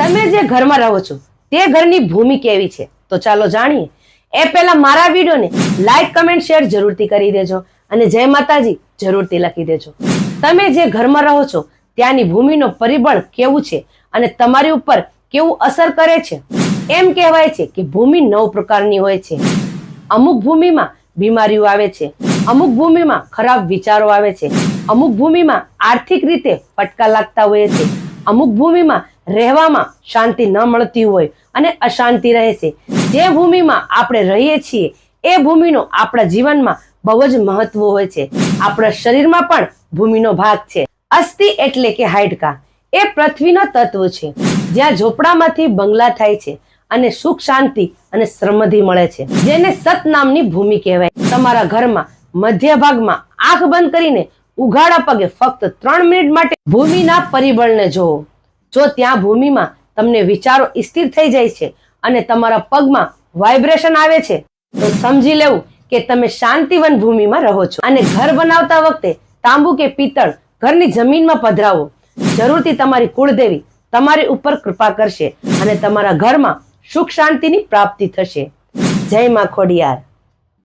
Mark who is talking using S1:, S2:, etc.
S1: તમે જે ઘરમાં રહો છો, તે ઘરની ભૂમિ કેવી છે? તો ચાલો જાણીએ. એ પહેલા મારા વિડીયોને લાઈક કમેન્ટ શેર જરૂરથી કરી દેજો અને જય માતાજી જરૂરથી લખી દેજો. તમે જે ઘરમાં રહો છો, ત્યાંની ભૂમિનો પરિબળ કેવું છે અને તમારી ઉપર કેવું અસર કરે છે? એમ કહેવાય છે કે ભૂમિ નવ પ્રકારની હોય છે. અમુક ભૂમિમાં બીમારીઓ આવે છે, અમુક ભૂમિમાં ખરાબ વિચારો આવે છે, અમુક ભૂમિમાં આર્થિક રીતે ફટકા લાગતા હોય છે, અમુક ભૂમિમાં રહેવામાં શાંતિ ન મળતી હોય અને અશાંતિ રહે છે. જે ભૂમિમાં આપણે રહીએ છીએ, એ ભૂમિનો આપણા જીવનમાં બહુ જ મહત્વ હોય છે. આપણા શરીરમાં પણ ભૂમિનો ભાગ છે. અસ્થિ એટલે કે હાઇડકા એ પૃથ્વીનો તત્વ છે. જ્યાં ઝોપડામાંથી બંગલા થાય છે અને સુખ, શાંતિ અને સમૃદ્ધિ મળે છે. જેને સત નામની ભૂમિ કહેવાય. તમારા ઘરમાં મધ્ય ભાગમાં આંખ બંધ કરીને ઉઘાડા પગે ફક્ત ત્રણ મિનિટ માટે ભૂમિના પરિબળને જોવો જો ત્યાં ભૂમિમાં તમને વિચારો સ્થિર થઈ જાય છે અને તમારા પગમાં વાઇબ્રેશન આવે છે, તો સમજી લેવું કે તમે શાંતિવન ભૂમિમાં રહો છો. અને ઘર બનાવતા વખતે તાંબુ કે પિત્તળ ઘરની જમીનમાં પધરાવો. જરૂરથી તમારી કુળદેવી તમારી ઉપર કૃપા કરશે અને તમારા ઘરમાં સુખ શાંતિની પ્રાપ્તિ થશે. જય માં ખોડિયાર.